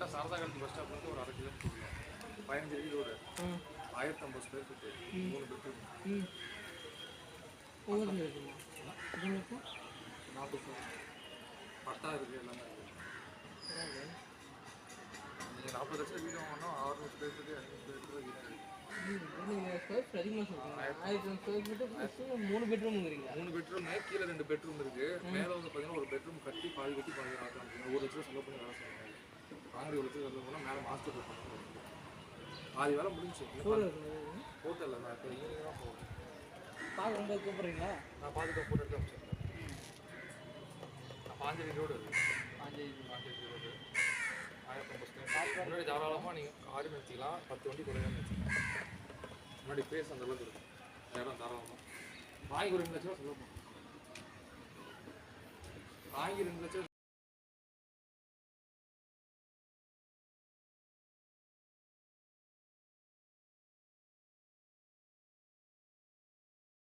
ராசாகாலத்து bus ஸ்டாப்லேருந்து ஒரு அரை kilometre உள்ள பதினஞ்சு அடி ரோடு ஆயிரத்தி ஐம்பது ஸ்கொயர் ஃபீட்டு மூணு பெட்ரூம் நாற்பது பட்டா இருக்குது எல்லாமே. இருக்குது நீங்கள் நாற்பது லட்சம் வீடு வாங்கினா ஆறுநூறு ஸ்கொயர் ஃபீட்டு ஐநூறு ஸ்கொயர் ஃபீட்டு வீடு மூணு பெட்ரூம்ங்கிறீங்க மூணு பெட்ரூம் கீழே ரெண்டு பெட்ரூம் இருக்கு. மேலே வந்து பார்த்தீங்கன்னா ஒரு பெட்ரூம் கட்டி பாதி கட்டி பாதி ஒரு லட்சம் செலவு பண்ணி வேலை செய்யணும். ஒரு லட்சம் செலவு பண்ணால் மேலே மாஸ்டர் பண்ணுறோம் பாதி வேலை முடிஞ்சு ஹோட்டலில் நான் இப்போ ஈவினிங் தான் போகிறேன் பார்க்க ரொம்ப கூப்பிட்றீங்களா நான் பார்த்துட்டு போட்டு எடுத்து அமைச்சிருக்கேன் நான் பாஞ்சடி ரோடு பாஞ்சேரி. பாஞ்சடி ரோடு ஆயிரத்தி முன்னாடி தாராளமாக நீங்கள் காரு நிறுத்திக்கலாம். பத்து வண்டி குறையாக நிறுத்திக்கலாம். முன்னாடி பேஸ் அந்த அளவுக்கு இருக்கும். இடம் தாராளமாக வாங்கி ஒரு ரெண்டு லட்சம் ரூபா வாங்கி ரெண்டு லட்சம்